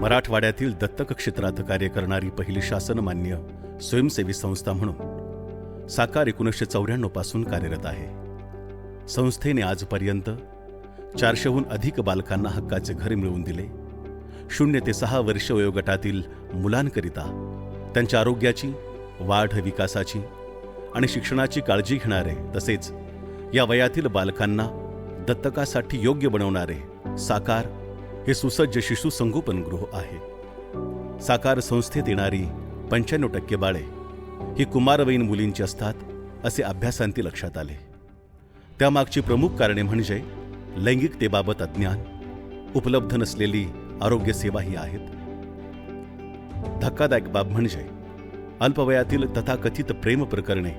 मराठवाड्यातील दत्तक क्षेत्रात कार्य करणारी पहिली शासनमान्य स्वयंसेवी संस्था म्हणून साकार एकोणीसशे चौऱ्याण्णवपासून कार्यरत आहे. संस्थेने आजपर्यंत चारशेहून अधिक बालकांना हक्काचे घर मिळवून दिले. शून्य ते सहा वर्ष वयोगटातील मुलांकरिता त्यांच्या आरोग्याची वाढ विकासाची आणि शिक्षणाची काळजी घेणारे तसेच या वयातील बालकांना दत्तकासाठी योग्य बनवणारे साकार हे सुसज्ज शिशु संगोपनगृह आहे. साकार संस्थेत येणारी पंच्याण्णव टक्के बाळे ही कुमारवयीन मुलींची असतात असे अभ्यासांती लक्षात आले. त्यामागची प्रमुख कारणे म्हणजे लैंगिकतेबाबत अज्ञान उपलब्ध नसलेली आरोग्य सेवाही आहेत. धक्कादायक बाब म्हणजे अल्पवयातील तथाकथित प्रेम प्रकरणे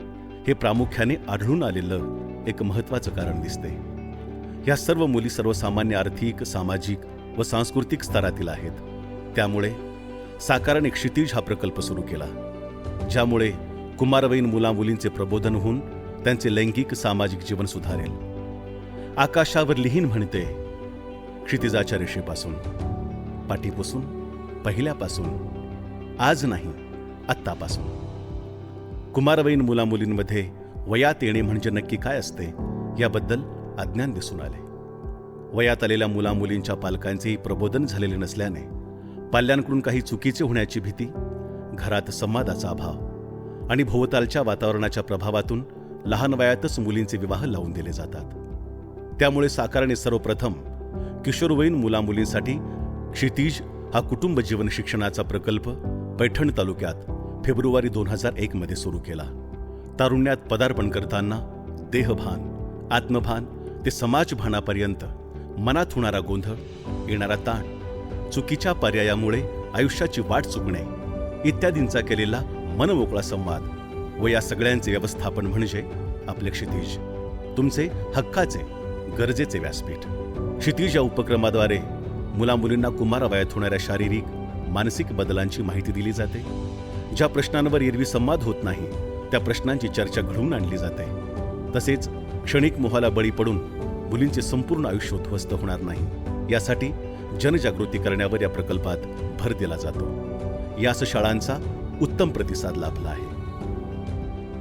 हे प्रामुख्याने आढळून आलेलं एक महत्वाचं कारण दिसते. या सर्व मुली सर्वसामान्य आर्थिक सामाजिक व सांस्कृतिक स्तरातील आहेत. त्यामुळे साकाराने क्षितिज हा प्रकल्प सुरू केला ज्यामुळे कुमारवयीन मुलामुलींचे प्रबोधन होऊन त्यांचे लैंगिक सामाजिक जीवन सुधारेल. आकाशावर लिहीन म्हणते क्षितिजाच्या रेषेपासून पाठीपासून पहिल्यापासून आज नाही आत्तापासून. कुमारवयीन मुलामुलींमध्ये वयात येणे म्हणजे नक्की काय असते याबद्दल अज्ञान दिसून आले. वयात आलेल्या मुलामुलींच्या पालकांचेही प्रबोधन झालेले नसल्याने पाल्यांकडून काही चुकीचे होण्याची भीती घरात संवादाचा अभाव आणि भोवतालच्या वातावरणाच्या प्रभावातून लहान वयातच मुलींचे विवाह लावून दिले जातात. त्यामुळे साकारणे सर्वप्रथम किशोरवयीन मुलामुलींसाठी क्षितिज हा कुटुंब जीवन शिक्षणाचा प्रकल्प पैठण तालुक्यात फेब्रुवारी दोन हजार एक मध्ये सुरू केला. तारुण्यात पदार्पण करताना देहभान आत्मभान ते समाजभानापर्यंत मनात होणारा गोंधळ येणारा ताण चुकीच्या पर्यायामुळे आयुष्याची वाट चुकणे इत्यादींचा केलेला मनमोकळा संवाद व या सगळ्यांचे व्यवस्थापन म्हणजे आपले क्षितिज. तुमचे हक्काचे गरजेचे व्यासपीठ. क्षितिज या उपक्रमाद्वारे मुलामुलींना कुमारावयात होणाऱ्या शारीरिक मानसिक बदलांची माहिती दिली जाते. ज्या प्रश्नांवर एरवी संवाद होत नाही त्या प्रश्नांची चर्चा घडवून आणली जाते. तसेच क्षणिक मोहाला बळी पडून मुलींचे संपूर्ण आयुष्य उद्ध्वस्त होणार नाही. यासाठी जनजागृती करण्यावर या प्रकल्पात भर दिला जातो. यास शाळांचा उत्तम प्रतिसाद लाभला आहे.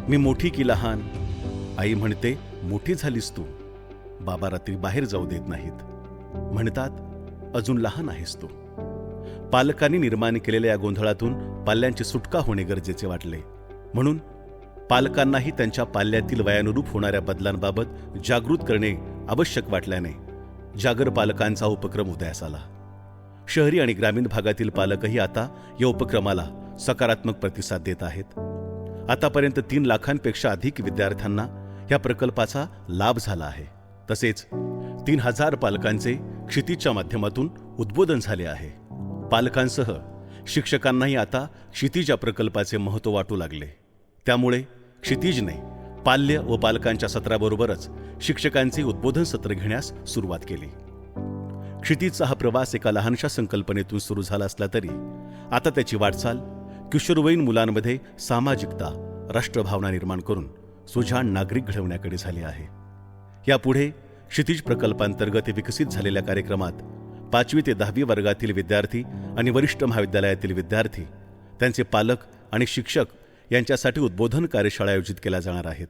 मी मोठी की लहान आई म्हणते मोठी झालीस तू. बाबा रात्री बाहेर जाऊ देत नाहीत. म्हणतात अजून लहान आहेस तू. पालकांनी निर्माण केलेल्या या गोंधळातून पाल्यांची सुटका होणे गरजेचे वाटले. म्हणून पालकांनाही त्यांच्या पाल्यातील वयानुरूप होणाऱ्या बदलांबाबत जागृत करणे आवश्यक वाटल्याने जागर पालकांचा उपक्रम उदयास आला. शहरी आणि ग्रामीण भागातील पालकही आता या उपक्रमाला सकारात्मक प्रतिसाद देत आहेत. आतापर्यंत तीन लाखांपेक्षा अधिक विद्यार्थ्यांना या प्रकल्पाचा लाभ झाला आहे. तसेच तीन हजार पालकांचे क्षितिजच्या माध्यमातून उद्बोधन झाले आहे. पालकांसह शिक्षकांनाही आता क्षितिज या प्रकल्पाचे महत्त्व वाटू लागले. त्यामुळे क्षितिजने पाल्य व पालकांच्या सत्राबरोबरच शिक्षकांचे उद्बोधन सत्र घेण्यास सुरुवात केली. क्षितिजचा हा प्रवास एका लहानशा संकल्पनेतून सुरू झाला असला तरी आता त्याची वाटचाल किशोरवयीन मुलांमध्ये सामाजिकता राष्ट्रभावना निर्माण करून सुजाण नागरिक घडवण्याकडे झाली आहे. यापुढे क्षितिज प्रकल्पांतर्गत विकसित झालेल्या कार्यक्रमात पाचवी ते दहावी वर्गातील विद्यार्थी आणि वरिष्ठ महाविद्यालयातील विद्यार्थी त्यांचे पालक आणि शिक्षक यांच्यासाठी उद्बोधन कार्यशाळा आयोजित केल्या जाणार आहेत.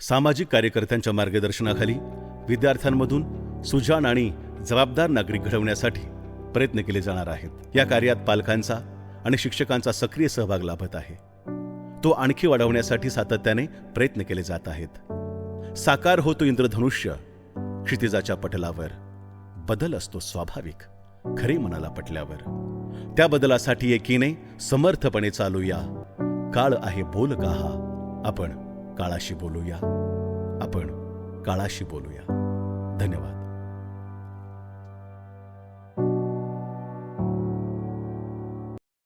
सामाजिक कार्यकर्त्यांच्या मार्गदर्शनाखाली विद्यार्थ्यांमधून सुजाण आणि जबाबदार नागरिक घडवण्यासाठी प्रयत्न केले जाणार आहेत. या कार्यात पालकांचा आणि शिक्षकांचा सक्रिय सहभाग लाभत आहे. तो आणखी वाढवण्यासाठी सातत्याने प्रयत्न केले जात आहेत. साकार होतो इंद्रधनुष्य क्षितिजाच्या पटलावर. बदल असतो स्वाभाविक खरे मनाला पटल्यावर. त्या बदलासाठी एकीने समर्थपणे चालूया काळ आहे बोल काहा आपण काळाशी बोलूया. आपण काळाशी बोलूया. धन्यवाद.